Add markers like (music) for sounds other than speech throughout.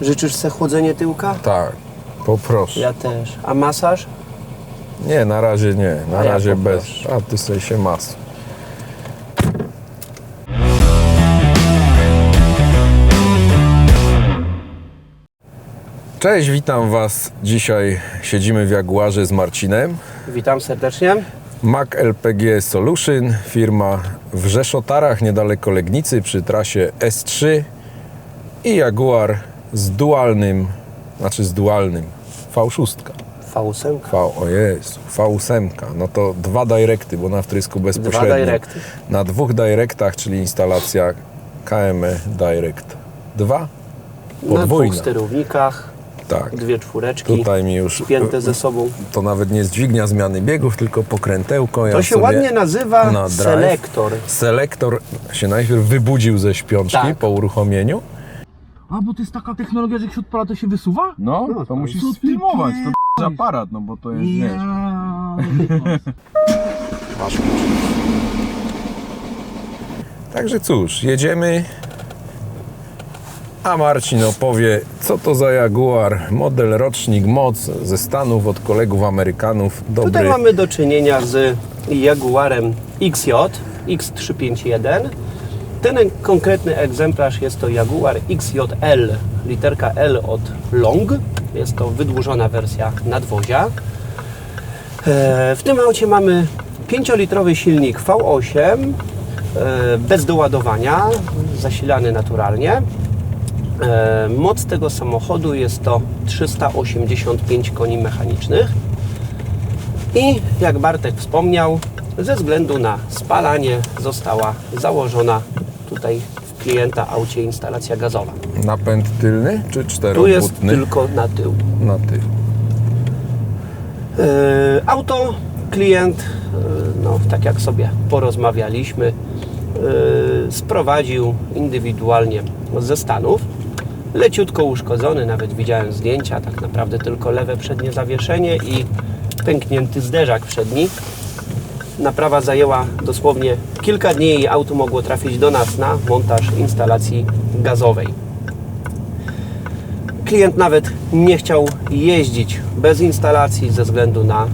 Życzysz se chłodzenie tyłka? Tak, poproszę. Ja też. A masaż? Nie, na razie nie. Na A ja razie bez. poproszę. A ty sobie się mas. Cześć, witam Was. Dzisiaj siedzimy w Jaguarze z Marcinem. Witam serdecznie. Mac LPG Solution, firma w Rzeszotarach, niedaleko Legnicy, przy trasie S3 i Jaguar z dualnym, znaczy z dualnym V6. V8. V, o Jezu, V8, no to dwa directy, bo na wtrysku bezpośrednio. directy. Na dwóch directach, czyli instalacja KME Direct 2, Na dwóch podwójna. sterownikach, Tak, dwie czwóreczki, tutaj mi już, spięte ze sobą. to nawet nie jest dźwignia zmiany biegów, tylko pokrętełko. Ja To się ładnie nazywa na drive. selektor. Selektor się najpierw wybudził ze śpiączki Tak. po uruchomieniu. A, bo to jest taka technologia, że jak się odpala, to się wysuwa? No, No, to musisz co ty sfilmować, to pierdolisz? aparat, no bo to jest, wiesz. Także cóż, jedziemy. A Marcin opowie, co to za Jaguar, model, rocznik, moc ze Stanów od kolegów Amerykanów. Dobry. Tutaj mamy do czynienia z Jaguarem XJ X351. Ten konkretny egzemplarz jest to Jaguar XJL, literka L od Long. Jest to wydłużona wersja nadwozia. E, W tym aucie mamy 5-litrowy silnik V8 e, bez doładowania, zasilany naturalnie. E, Moc tego samochodu jest to 385 koni mechanicznych. I jak Bartek wspomniał, ze względu na spalanie została założona tutaj w klienta aucie instalacja gazowa. Napęd tylny czy Tu jest tylko na tył. Na tył. E, Auto, klient, e, no tak jak sobie porozmawialiśmy, e, sprowadził indywidualnie ze Stanów. Leciutko uszkodzony, nawet widziałem zdjęcia, tak naprawdę tylko lewe przednie zawieszenie i pęknięty zderzak przedni. Naprawa zajęła dosłownie kilka dni i auto mogło trafić do nas na montaż instalacji gazowej. Klient nawet nie chciał jeździć bez instalacji ze względu na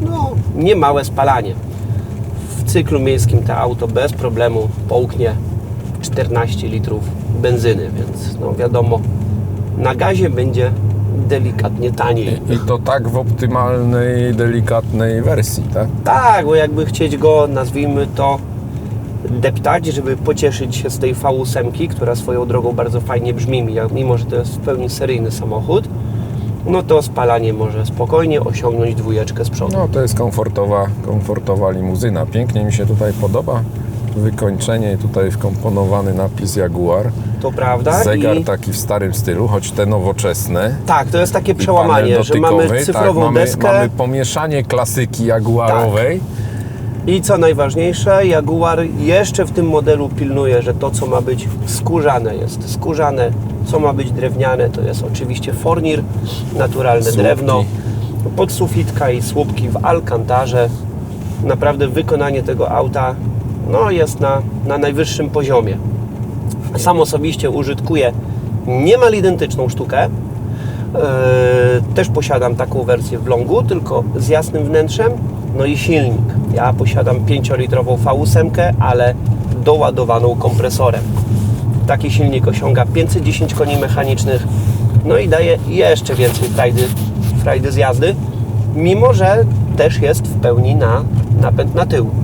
no, niemałe spalanie. W cyklu miejskim to auto bez problemu połknie 14 litrów benzyny, więc no wiadomo, na gazie będzie delikatnie taniej. I to tak w optymalnej, delikatnej wersji, tak? Tak, bo jakby chcieć go, nazwijmy to, deptać, żeby pocieszyć się z tej V8, która swoją drogą bardzo fajnie brzmi, mimo że to jest w pełni seryjny samochód, no to spalanie może spokojnie osiągnąć dwójeczkę z przodu. No to jest komfortowa, komfortowa limuzyna. Pięknie mi się tutaj podoba wykończenie, tutaj wkomponowany napis Jaguar. To prawda? Zegar I taki w starym stylu, choć te nowoczesne. tak, to jest takie przełamanie, że mamy dotykowy, cyfrową tak, mamy, deskę Mamy pomieszanie klasyki jaguarowej. i co najważniejsze, Jaguar jeszcze w tym modelu pilnuje, że to co ma być skórzane jest skórzane, co ma być drewniane to jest oczywiście fornir, naturalne Słupki. drewno, podsufitka i słupki w alkantarze. Naprawdę wykonanie tego auta no, jest na, na najwyższym poziomie. Sam osobiście użytkuję niemal identyczną sztukę. Eee, też posiadam taką wersję w longu, tylko z jasnym wnętrzem, no i silnik. Ja posiadam 5-litrową V8, ale doładowaną kompresorem. Taki silnik osiąga 510 koni mechanicznych, no i daje jeszcze więcej frajdy, frajdy z jazdy, mimo że też jest w pełni na napęd na tył.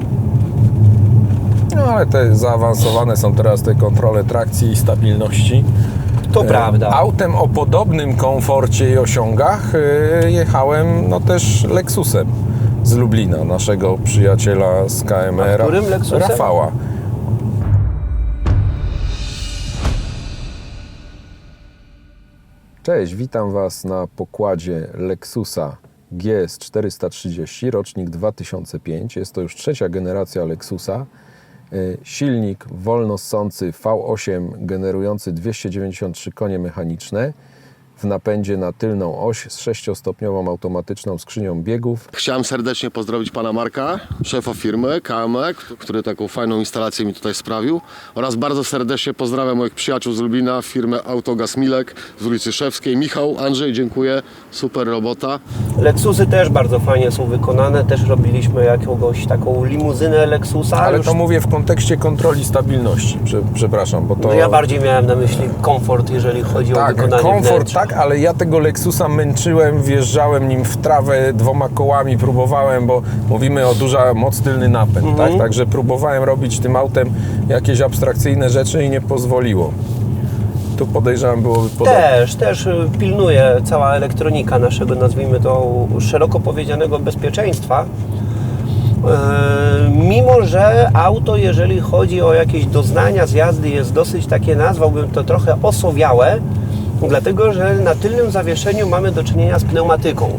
No ale te zaawansowane są teraz te kontrole trakcji i stabilności. To E, prawda. Autem o podobnym komforcie i osiągach e, jechałem no też Lexusem z Lublina, naszego przyjaciela z KMR, A którym Lexusem? Rafała. Cześć, witam Was na pokładzie Lexusa GS 430, rocznik 2005. Jest to już trzecia generacja Lexusa. E, Silnik wolno ssący V8 generujący 293 konie mechaniczne. W napędzie na tylną oś z sześciostopniową automatyczną skrzynią biegów. Chciałem serdecznie pozdrowić pana Marka, szefa firmy KM, który taką fajną instalację mi tutaj sprawił. Oraz bardzo serdecznie pozdrawiam moich przyjaciół z Lublina, firmę Autogaz Milek z ulicy Szewskiej. Michał, Andrzej, dziękuję, super robota. Lexusy też bardzo fajnie są wykonane. Też robiliśmy jakąś taką limuzynę Lexusa. Ale już to mówię w kontekście kontroli stabilności. Prze, przepraszam, bo to. No ja bardziej miałem na myśli komfort, jeżeli chodzi o Tak, wykonanie komfort wnętrza. tak, ale ja tego Lexusa męczyłem, wjeżdżałem nim w trawę dwoma kołami, próbowałem, bo mówimy o duża moc tylny napęd, Mhm. tak? Także próbowałem robić tym autem jakieś abstrakcyjne rzeczy i nie pozwoliło. Tu podejrzewam byłoby podobnie. Też, też y, pilnuje cała elektronika naszego, nazwijmy to, szeroko powiedzianego bezpieczeństwa. Yy, Mimo, że auto, jeżeli chodzi o jakieś doznania z jazdy, jest dosyć takie, nazwałbym to trochę osowiałe, dlatego że na tylnym zawieszeniu mamy do czynienia z pneumatyką.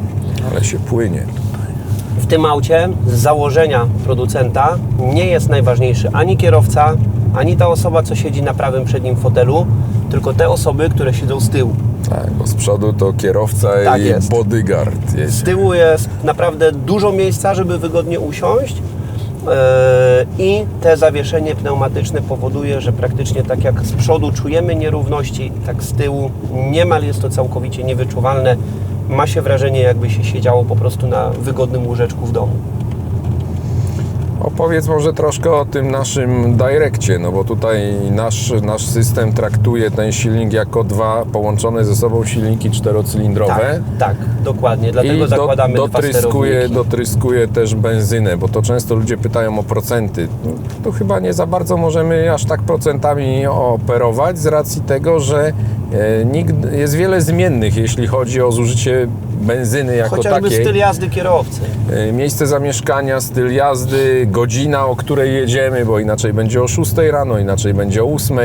Ale się płynie. W tym aucie z założenia producenta nie jest najważniejszy ani kierowca, ani ta osoba, co siedzi na prawym przednim fotelu, tylko te osoby, które siedzą z tyłu. Tak, bo z przodu to kierowca Tak i jest. bodyguard Z jest. tyłu jest naprawdę dużo miejsca, żeby wygodnie usiąść. Yy, I te zawieszenie pneumatyczne powoduje, że praktycznie tak jak z przodu czujemy nierówności, tak z tyłu niemal jest to całkowicie niewyczuwalne. Ma się wrażenie, jakby się siedziało po prostu na wygodnym łóżeczku w domu. Opowiedz może troszkę o tym naszym Direccie, no bo tutaj nasz, nasz system traktuje ten silnik jako dwa połączone ze sobą silniki czterocylindrowe. Tak, tak, dokładnie. Dlatego I do, zakładamy dwa dotryskuje, sterowniki. dotryskuje też benzynę, bo to często ludzie pytają o procenty. No, Tu chyba nie za bardzo możemy aż tak procentami operować z racji tego, że e, nikt, jest wiele zmiennych, jeśli chodzi o zużycie benzyny jako Chociażby takiej. styl jazdy kierowcy. E, Miejsce zamieszkania, styl jazdy, godzina, o której jedziemy, bo inaczej będzie o 6 rano, inaczej będzie o 8.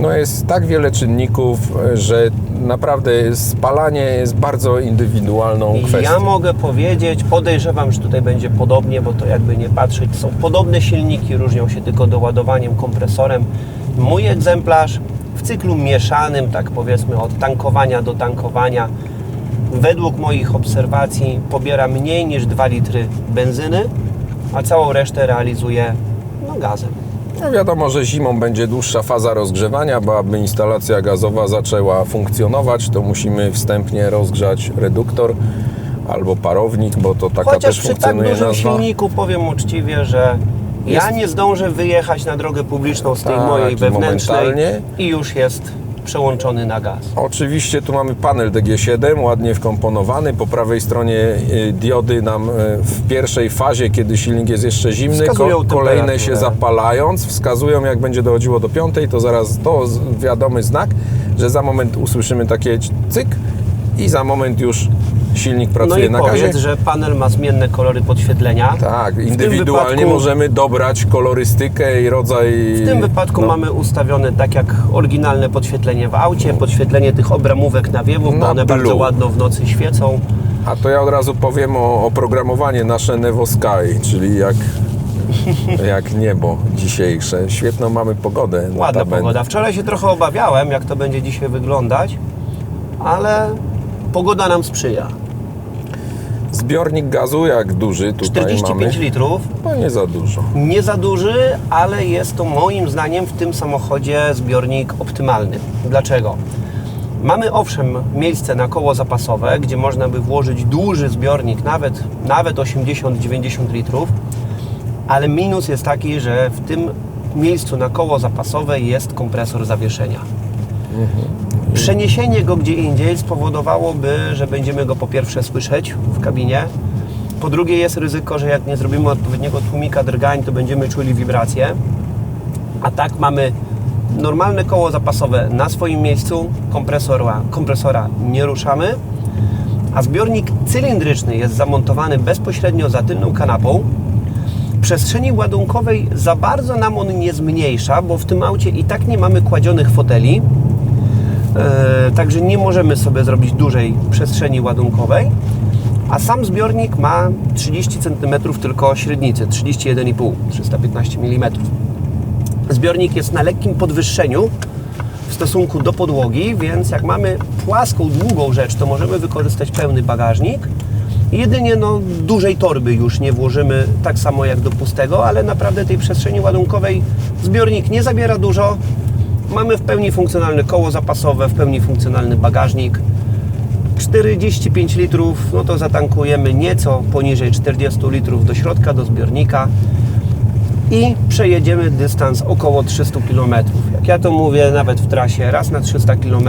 No jest tak wiele czynników, e, że naprawdę spalanie jest bardzo indywidualną kwestią. Ja mogę powiedzieć, podejrzewam, że tutaj będzie podobnie, bo to jakby nie patrzeć, są podobne silniki, różnią się tylko doładowaniem, kompresorem. Mój egzemplarz w cyklu mieszanym, tak powiedzmy od tankowania do tankowania, według moich obserwacji pobiera mniej niż 2 litry benzyny, a całą resztę realizuje no, gazem. No wiadomo, że zimą będzie dłuższa faza rozgrzewania, bo aby instalacja gazowa zaczęła funkcjonować, to musimy wstępnie rozgrzać reduktor albo parownik, bo to taka Chociaż też przy tak funkcjonuje dużym nazwa. silniku powiem uczciwie, że ja Jest- nie zdążę wyjechać na drogę publiczną z tej Tak, mojej wewnętrznej i już jest przełączony na gaz. Oczywiście tu mamy panel DG7, ładnie wkomponowany. Po prawej stronie y, diody nam y, w pierwszej fazie, kiedy silnik jest jeszcze zimny, Wskazują kolejne się zapalając, wskazują jak będzie dochodziło do piątej, to zaraz to wiadomy znak, że za moment usłyszymy takie cyk i za moment już silnik No pracuje i na gazie. powiedz, że panel ma zmienne kolory podświetlenia. Tak, indywidualnie wypadku- możemy dobrać kolorystykę i rodzaj. W tym wypadku no, mamy ustawione tak jak oryginalne podświetlenie w aucie, podświetlenie tych obramówek nawiewów, bo Na one bardzo blue. ładno w nocy świecą. A to ja od razu powiem o oprogramowanie nasze Nevo Sky, czyli jak, (laughs) jak niebo dzisiejsze. Świetną mamy pogodę. Ładna pogoda. Wczoraj się trochę obawiałem, jak to będzie dzisiaj wyglądać, ale pogoda nam sprzyja. Zbiornik gazu jak duży tutaj 45 mamy? litrów. No nie za dużo. Nie za duży, ale jest to moim zdaniem w tym samochodzie zbiornik optymalny. Dlaczego? Mamy owszem miejsce na koło zapasowe, gdzie można by włożyć duży zbiornik, nawet, nawet 80-90 litrów, ale minus jest taki, że w tym miejscu na koło zapasowe jest kompresor zawieszenia. Przeniesienie go gdzie indziej spowodowałoby, że będziemy go po pierwsze słyszeć w kabinie, po drugie jest ryzyko, że jak nie zrobimy odpowiedniego tłumika drgań, to będziemy czuli wibracje. A tak mamy normalne koło zapasowe na swoim miejscu, kompresora, kompresora nie ruszamy, a zbiornik cylindryczny jest zamontowany bezpośrednio za tylną kanapą. Przestrzeni ładunkowej za bardzo nam on nie zmniejsza, bo w tym aucie i tak nie mamy kładzionych foteli, także nie możemy sobie zrobić dużej przestrzeni ładunkowej. A sam zbiornik ma 30 cm tylko średnicy, 31,5, 315 mm. Zbiornik jest na lekkim podwyższeniu, w stosunku do podłogi, więc jak mamy płaską, długą rzecz, to możemy wykorzystać pełny bagażnik. Jedynie no, dużej torby już nie włożymy, tak samo jak do pustego, ale naprawdę tej przestrzeni ładunkowej zbiornik nie zabiera dużo. Mamy w pełni funkcjonalne koło zapasowe, w pełni funkcjonalny bagażnik. 45 litrów, no to zatankujemy nieco poniżej 40 litrów do środka, do zbiornika i przejedziemy dystans około 300 km. Jak ja to mówię, nawet w trasie raz na 300 km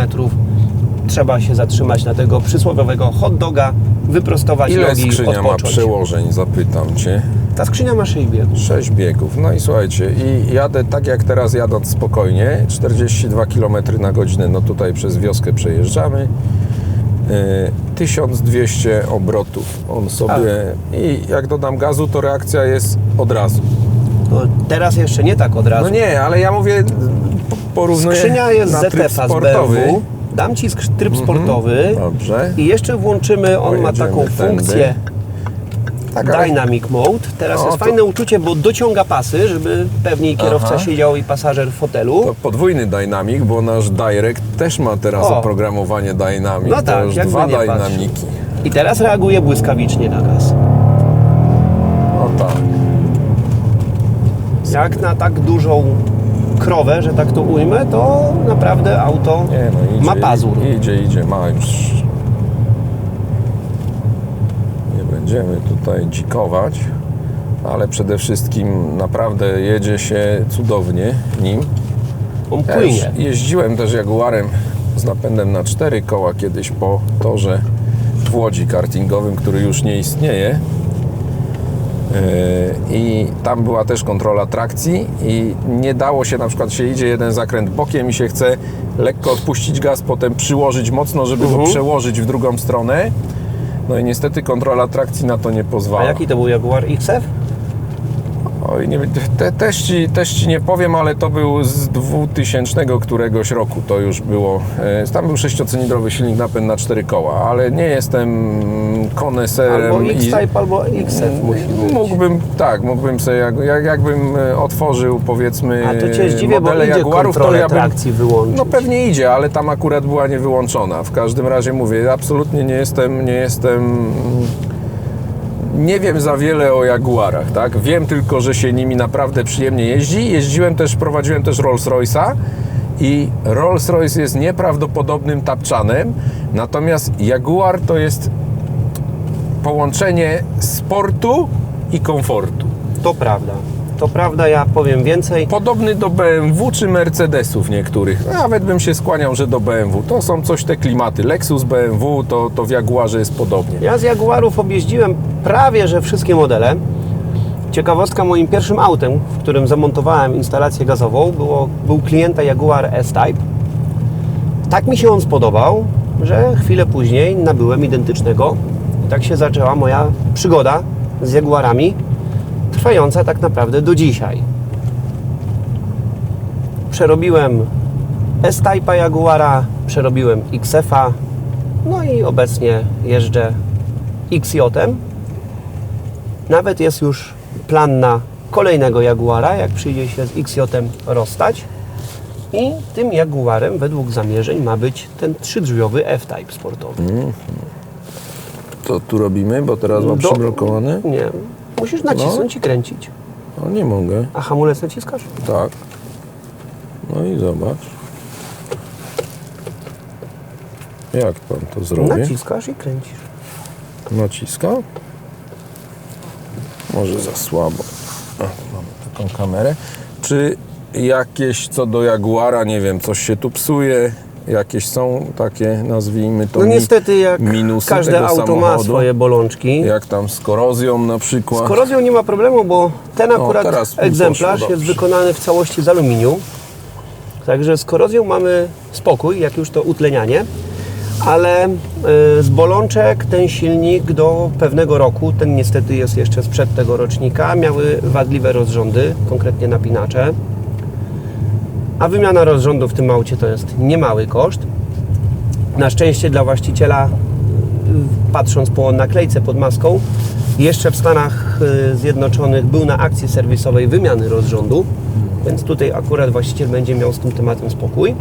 trzeba się zatrzymać na tego przysłowiowego hot doga, wyprostować Ile nogi, skrzynia ma odpocząć. przełożeń, zapytam Cię. Ta skrzynia ma 6 biegów. 6 biegów. No i słuchajcie, i jadę tak jak teraz jadąc spokojnie, 42 km na godzinę, no tutaj przez wioskę przejeżdżamy. Yy, 1200 obrotów on sobie i jak dodam gazu, to reakcja jest od razu. No, teraz jeszcze nie tak od razu. No nie, ale ja mówię, po- porównuję Skrzynia jest na tryb ZF-a z sportowy. Mhm. BMW. Dam Ci tryb sportowy. Dobrze. I jeszcze włączymy, on ma Pojedziemy taką tędy. funkcję Tak, ale- Dynamic Mode. Teraz No, jest to- fajne uczucie, bo dociąga pasy, żeby pewniej kierowca Aha. siedział i pasażer w fotelu. To podwójny Dynamic, bo nasz Direct też ma teraz O. oprogramowanie Dynamic. No to tak, już dwa. Dynamiki. I teraz reaguje błyskawicznie na gaz. O tak. Jak na tak dużą krowę, że tak to ujmę, to naprawdę auto Nie, no idzie, ma pazur. Idzie, idzie, ma już. Nie będziemy tutaj dzikować, ale przede wszystkim naprawdę jedzie się cudownie nim. On Ja płynie. jeździłem też Jaguarem z napędem na cztery koła kiedyś po torze w Łodzi kartingowym, który już nie istnieje. Yy, I tam była też kontrola trakcji i nie dało się, na przykład się idzie jeden zakręt bokiem i się chce lekko odpuścić gaz, potem przyłożyć mocno, żeby Mhm. go przełożyć w drugą stronę. No i niestety kontrola trakcji na to nie A pozwala. jaki to był Jaguar XF? Oj, nie, te, też, ci, też ci nie powiem, ale to był z 2000 któregoś roku. To już było. E, tam był sześciocylindrowy silnik napęd na cztery koła, ale nie jestem koneserem. Albo X-Type, albo XF musi być. Mógłbym, tak, mógłbym sobie, jak, jak, jakbym e, otworzył powiedzmy A to Cię zdziwię, bo modele idzie Jaguarów, to ja bym, trakcji wyłączyć. no pewnie idzie, ale tam akurat była niewyłączona. W każdym razie mówię, absolutnie nie jestem, nie jestem nie wiem za wiele o Jaguarach, tak? Wiem tylko, że się nimi naprawdę przyjemnie jeździ. Jeździłem też, prowadziłem też Rolls Royce'a i Rolls Royce jest nieprawdopodobnym tapczanem, natomiast Jaguar to jest połączenie sportu i komfortu. To prawda. To prawda, ja powiem więcej. Podobny do BMW czy Mercedesów niektórych. Nawet bym się skłaniał, że do BMW. To są coś te klimaty. Lexus, BMW, to, to w Jaguarze jest podobnie. Ja z Jaguarów objeździłem prawie że wszystkie modele. Ciekawostka, moim pierwszym autem, w którym zamontowałem instalację gazową, było, był klienta Jaguar S-Type. Tak mi się on spodobał, że chwilę później nabyłem identycznego. I tak się zaczęła moja przygoda z Jaguarami, trwająca tak naprawdę do dzisiaj. Przerobiłem S-Type'a Jaguara, przerobiłem XF-a, no i obecnie jeżdżę XJ-em. Nawet jest już plan na kolejnego Jaguara, jak przyjdzie się z XJ-em rozstać. I tym Jaguarem według zamierzeń ma być ten trzydrzwiowy F-Type sportowy. Co tu robimy, bo teraz mam przyblokowany? Nie, musisz nacisnąć i kręcić. No nie mogę. A hamulec naciskasz? Tak. No i zobacz. Jak pan to zrobi? Naciskasz i kręcisz. Naciska. Może za słabo. A, mamy taką kamerę. Czy jakieś co do Jaguara, nie wiem, coś się tu psuje? Jakieś są takie, nazwijmy to, No niestety, jak minusy każde tego auto ma samochodu? swoje bolączki. Jak tam z korozją na przykład? Z korozją nie ma problemu, bo ten akurat teraz mi egzemplarz poszło jest dobrze. wykonany w całości z aluminium. Także z korozją mamy spokój, jak już to utlenianie. Ale y, z bolączek ten silnik do pewnego roku, ten niestety jest jeszcze sprzed tego rocznika, miały wadliwe rozrządy, konkretnie napinacze. A wymiana rozrządu w tym aucie to jest niemały koszt. Na szczęście dla właściciela patrząc po naklejce pod maską, jeszcze w Stanach y, Zjednoczonych był na akcji serwisowej wymiany rozrządu, więc tutaj akurat właściciel będzie miał z tym tematem spokój.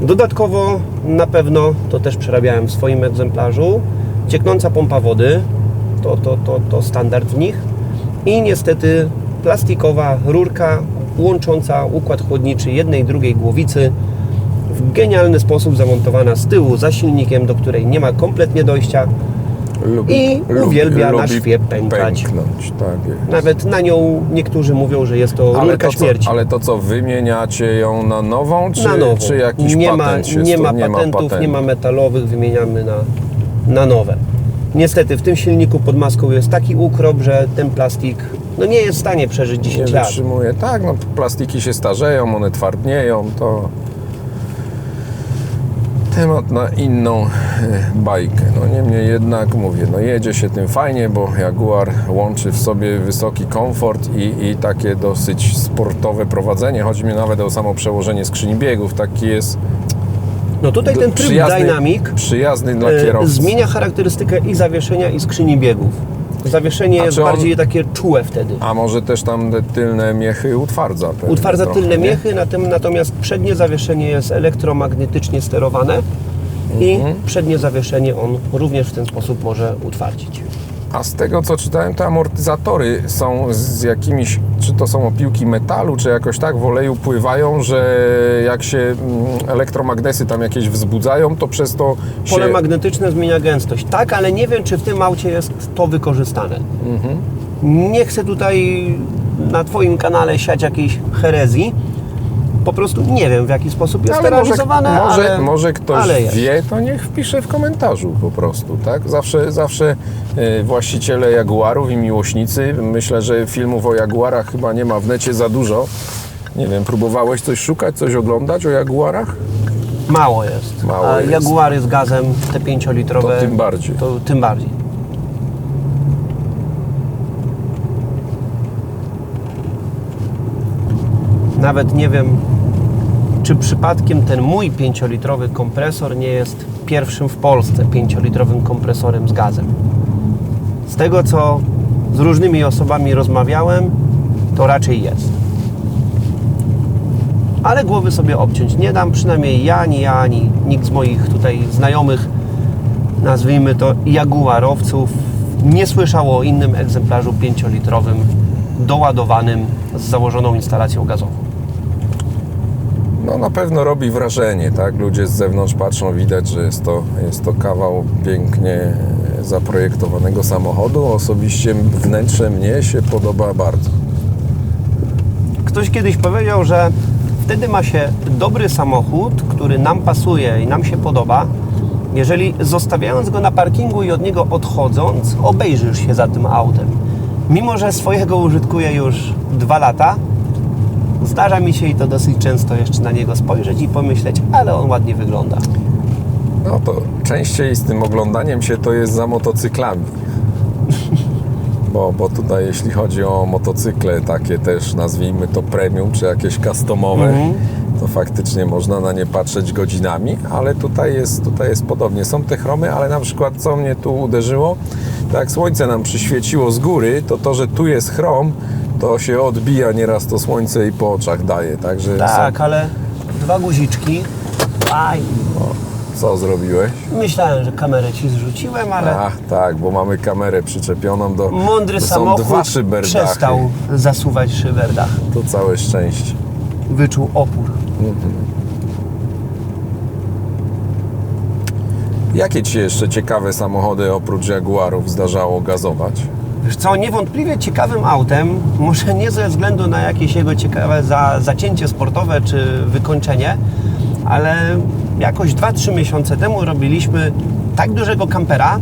Dodatkowo na pewno, to też przerabiałem w swoim egzemplarzu, cieknąca pompa wody, to, to, to, to standard w nich i niestety plastikowa rurka łącząca układ chłodniczy jednej i drugiej głowicy w genialny sposób zamontowana z tyłu za silnikiem, do której nie ma kompletnie dojścia. I uwielbia na szwie pękać. Pęknąć, tak. Nawet na nią niektórzy mówią, że jest to rurka to, co, śmierci. ale to co, wymieniacie ją na nową, czy, na nowo. czy jakiś nie ma, patent się nie ma nie patentów, patentu? nie ma metalowych, wymieniamy na, na nowe. Niestety w tym silniku pod maską jest taki ukrop, że ten plastik no nie jest w stanie przeżyć Nie 10 lat. wytrzymuje. Tak, no plastiki się starzeją, one twardnieją, to temat na inną e, bajkę. No niemniej jednak mówię, no jedzie się tym fajnie, bo Jaguar łączy w sobie wysoki komfort i, i takie dosyć sportowe prowadzenie. Chodzi mi nawet o samo przełożenie skrzyni biegów. Taki jest No tutaj ten tryb przyjazny, Dynamic przyjazny dla e, kierowcy. zmienia charakterystykę i zawieszenia i skrzyni biegów. Zawieszenie A jest czy on- bardziej takie czułe wtedy. A może też tam te tylne miechy utwardza. Utwardza trochę, tylne nie? miechy, na tym, natomiast przednie zawieszenie jest elektromagnetycznie sterowane i Mhm. przednie zawieszenie on również w ten sposób może utwardzić. A z tego co czytałem, te amortyzatory są z jakimiś, czy to są opiłki metalu, czy jakoś tak w oleju pływają, że jak się mm, elektromagnesy tam jakieś wzbudzają, to przez to się... Pole magnetyczne zmienia gęstość. Tak, ale nie wiem, czy w tym aucie jest to wykorzystane. Mhm. Nie chcę tutaj na Twoim kanale siać jakiejś herezji. Po prostu nie wiem, w jaki sposób jest ale to może, realizowane, może, ale, może ktoś ale wie, to niech wpisze w komentarzu po prostu, tak? Zawsze, zawsze e, właściciele Jaguarów i miłośnicy, myślę, że filmów o Jaguarach chyba nie ma w necie za dużo. Nie wiem, próbowałeś coś szukać, coś oglądać o Jaguarach? Mało jest. Mało A jest. Jaguary z gazem, te 5-litrowe, To tym bardziej. To tym bardziej. Nawet nie wiem, czy przypadkiem ten mój 5-litrowy kompresor nie jest pierwszym w Polsce 5-litrowym kompresorem z gazem. Z tego, co z różnymi osobami rozmawiałem, to raczej jest. Ale głowy sobie obciąć nie dam, przynajmniej ja, ani ja, ani nikt z moich tutaj znajomych, nazwijmy to jaguarowców, nie słyszał o innym egzemplarzu 5-litrowym doładowanym z założoną instalacją gazową. No na pewno robi wrażenie, tak? Ludzie z zewnątrz patrzą, widać, że jest to, jest to kawał pięknie zaprojektowanego samochodu. Osobiście wnętrze mnie się podoba bardzo. Ktoś kiedyś powiedział, że wtedy ma się dobry samochód, który nam pasuje i nam się podoba, jeżeli zostawiając go na parkingu i od niego odchodząc, obejrzysz się za tym autem. Mimo, że swojego użytkuję już dwa lata, zdarza mi się i to dosyć często jeszcze na niego spojrzeć i pomyśleć, ale on ładnie wygląda. No to częściej z tym oglądaniem się to jest za motocyklami. (laughs) Bo, bo tutaj jeśli chodzi o motocykle takie też nazwijmy to premium czy jakieś customowe, Mhm. to faktycznie można na nie patrzeć godzinami, ale tutaj jest, tutaj jest podobnie. Są te chromy, ale na przykład co mnie tu uderzyło, tak jak słońce nam przyświeciło z góry, to to, że tu jest chrom, to się odbija nieraz to słońce i po oczach daje, także Tak, ale dwa guziczki. Aj, są, co zrobiłeś? myślałem, że kamerę ci zrzuciłem, ale Ach, tak, bo mamy kamerę przyczepioną do. mądry to są samochód dwa szyberdachy. przestał zasuwać szyberdach. To całe szczęście. Wyczuł opór. Jakie ci jeszcze ciekawe samochody oprócz Jaguarów zdarzało gazować? Wiesz co, niewątpliwie ciekawym autem, może nie ze względu na jakieś jego ciekawe za, zacięcie sportowe czy wykończenie, ale jakoś 2-3 miesiące temu robiliśmy tak dużego kampera,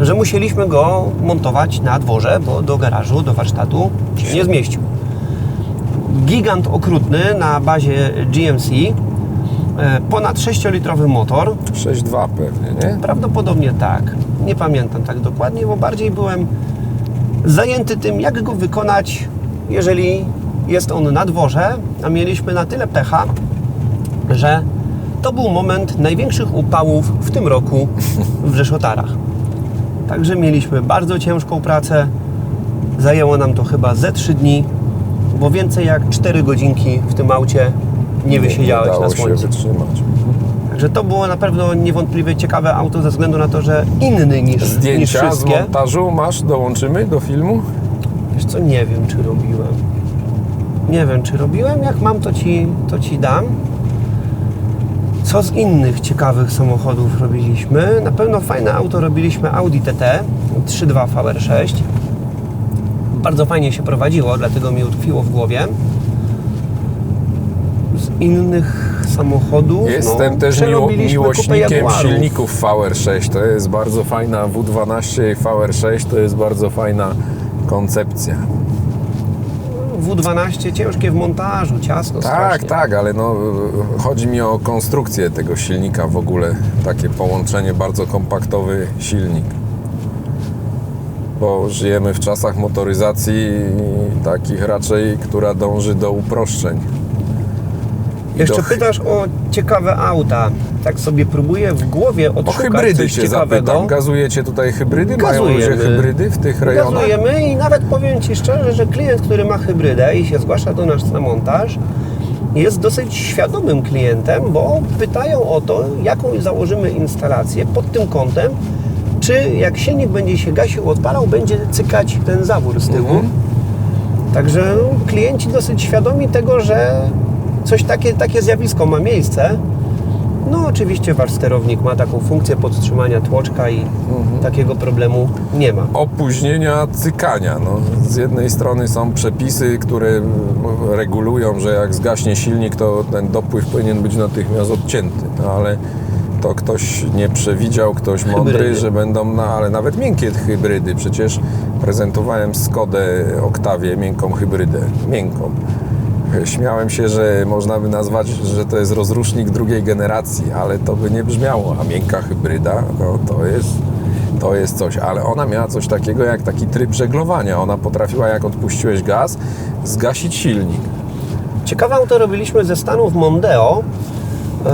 że musieliśmy go montować na dworze, bo do garażu, do warsztatu się nie zmieścił. Gigant okrutny na bazie GMC, e, ponad 6-litrowy motor, 6.2 pewnie, nie? Prawdopodobnie tak. Nie pamiętam tak dokładnie, bo bardziej byłem zajęty tym, jak go wykonać, jeżeli jest on na dworze, a mieliśmy na tyle pecha, że to był moment największych upałów w tym roku w Rzeszotarach. Także mieliśmy bardzo ciężką pracę. Zajęło nam to chyba ze 3 dni, bo więcej jak 4 godzinki w tym aucie nie wysiedziałeś dało na się słońcu. wytrzymać. Także to było na pewno niewątpliwie ciekawe auto ze względu na to, że inny niż, niż Zdjęcia z wszystkie. montażu masz, dołączymy do filmu? Wiesz co, nie wiem czy robiłem. Nie wiem czy robiłem, jak mam to ci, to ci dam. Co z innych ciekawych samochodów robiliśmy? Na pewno fajne auto robiliśmy Audi TT 3.2 VR6. Bardzo fajnie się prowadziło, dlatego mi utkwiło w głowie. Z innych samochodów Jestem no, też miło, miłośnikiem silników VR6. To jest bardzo fajna W12 i VR6 to jest bardzo fajna koncepcja. W12 ciężkie w montażu, ciasno Tak, strasznie. tak, ale no, chodzi mi o konstrukcję tego silnika w ogóle. Takie połączenie, bardzo kompaktowy silnik. Bo żyjemy w czasach motoryzacji takich raczej, która dąży do uproszczeń. Jeszcze do, pytasz o ciekawe auta. Tak sobie próbuję w głowie o odszukać hybrydy coś się ciekawego. zapytam. Gazujecie tutaj hybrydy? Mają Gazujemy. ludzie hybrydy w tych rejonach? Gazujemy i nawet powiem Ci szczerze, że klient, który ma hybrydę i się zgłasza do nas na montaż, jest dosyć świadomym klientem, bo pytają o to, jaką założymy instalację pod tym kątem, czy jak silnik będzie się gasił, odpalał, będzie cykać ten zawór z tyłu. Mhm. Także klienci dosyć świadomi tego, że coś takie, takie zjawisko ma miejsce. No oczywiście wasz sterownik ma taką funkcję podtrzymania tłoczka i Mhm. takiego problemu nie ma. opóźnienia cykania. No, z jednej strony są przepisy, które regulują, że jak zgaśnie silnik, to ten dopływ powinien być natychmiast odcięty. No, ale to ktoś nie przewidział, ktoś mądry, Hybrydy. że będą, no, ale nawet miękkie hybrydy. Przecież prezentowałem Skodę Oktawię, miękką hybrydę. Miękką. Śmiałem się, że można by nazwać, że to jest rozrusznik drugiej generacji, ale to by nie brzmiało. A miękka hybryda, no to jest, to jest coś. Ale ona miała coś takiego jak taki tryb żeglowania. Ona potrafiła, jak odpuściłeś gaz, zgasić silnik. Ciekawe auto robiliśmy ze Stanów Mondeo e,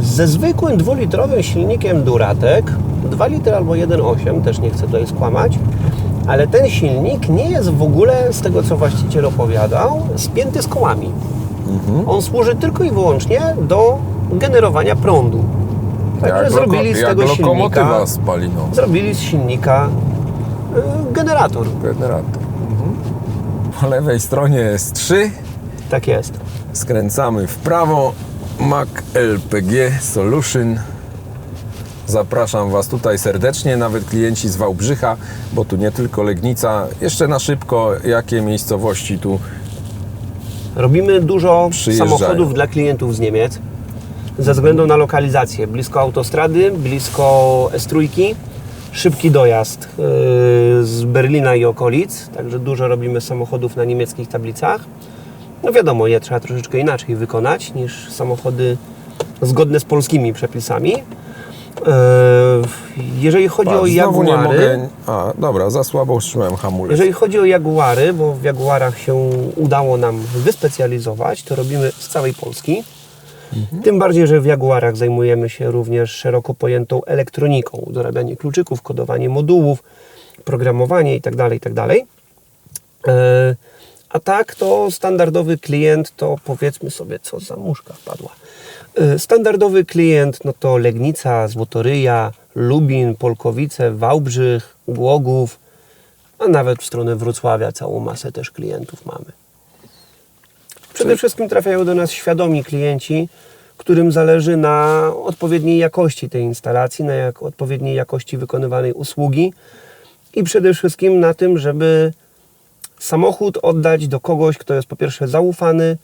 ze zwykłym dwulitrowym silnikiem Duratek 2 litry albo 1,8, też nie chcę tutaj skłamać ale ten silnik nie jest w ogóle, z tego co właściciel opowiadał, spięty z kołami. On służy tylko i wyłącznie do generowania prądu. Także jak zrobili z tego silnika, z paliną. zrobili z silnika y, generator. Generator. Po lewej stronie jest 3. Tak jest. Skręcamy w prawo. Mac LPG Solution. Zapraszam Was tutaj serdecznie, nawet klienci z Wałbrzycha, bo tu nie tylko Legnica. Jeszcze na szybko, jakie miejscowości tu Robimy dużo Przyjeżdżają. samochodów dla klientów z Niemiec ze względu na lokalizację. Blisko autostrady, blisko S3, szybki dojazd yy, z Berlina i okolic, także dużo robimy samochodów na niemieckich tablicach. No wiadomo, je trzeba troszeczkę inaczej wykonać niż samochody zgodne z polskimi przepisami. Yy, Jeżeli chodzi o znowu nie Jaguary, mogę. A, dobra, za słabo utrzymałem hamulec. jeżeli chodzi o Jaguary, bo w Jaguarach się udało nam wyspecjalizować, to robimy z całej Polski. Tym bardziej, że w Jaguarach zajmujemy się również szeroko pojętą elektroniką, dorabianie kluczyków, kodowanie modułów, programowanie itd. itd. E, A tak to standardowy klient to powiedzmy sobie, co za muszka wpadła. E, Standardowy klient no to Legnica, Złotoryja, Lubin, Polkowice, Wałbrzych, Głogów, a nawet w stronę Wrocławia całą masę też klientów mamy. Przede wszystkim trafiają do nas świadomi klienci, którym zależy na odpowiedniej jakości tej instalacji, na jak, odpowiedniej jakości wykonywanej usługi i przede wszystkim na tym, żeby samochód oddać do kogoś, kto jest po pierwsze zaufany,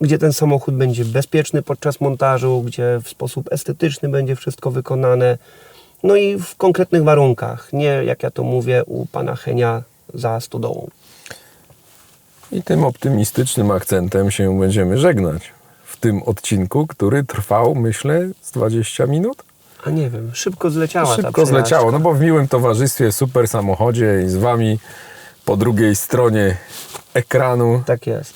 gdzie ten samochód będzie bezpieczny podczas montażu, gdzie w sposób estetyczny będzie wszystko wykonane, no i w konkretnych warunkach, nie jak ja to mówię u pana Henia za stodołą. I tym optymistycznym akcentem się będziemy żegnać w tym odcinku, który trwał, myślę, z 20 minut. A nie wiem, szybko zleciała ta Szybko przejażdżka. zleciało, no bo w miłym towarzystwie, super samochodzie i z Wami po drugiej stronie ekranu. Tak jest.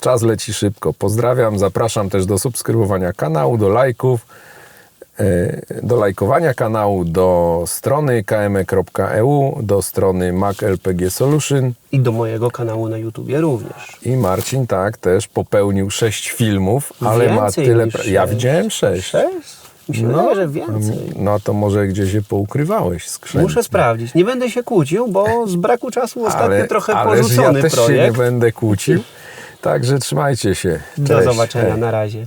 Czas leci szybko. Pozdrawiam, zapraszam też do subskrybowania kanału, do lajków. e, do lajkowania kanału, do strony kme.eu, do strony Mac LPG Solution I do mojego kanału na YouTubie również. i Marcin tak też popełnił sześć filmów, ale ma Więcej tyle. niż pra- Ja widziałem sześć. Sześć? Mi się wydaje, że więcej. No to może gdzieś się poukrywałeś skrzętnie. Muszę sprawdzić. Nie będę się kłócił, bo z braku czasu ostatnio trochę ależ porzucony ja też projekt. się nie będę kłócił. Także trzymajcie się. Do Cześć. zobaczenia, Hej. na razie.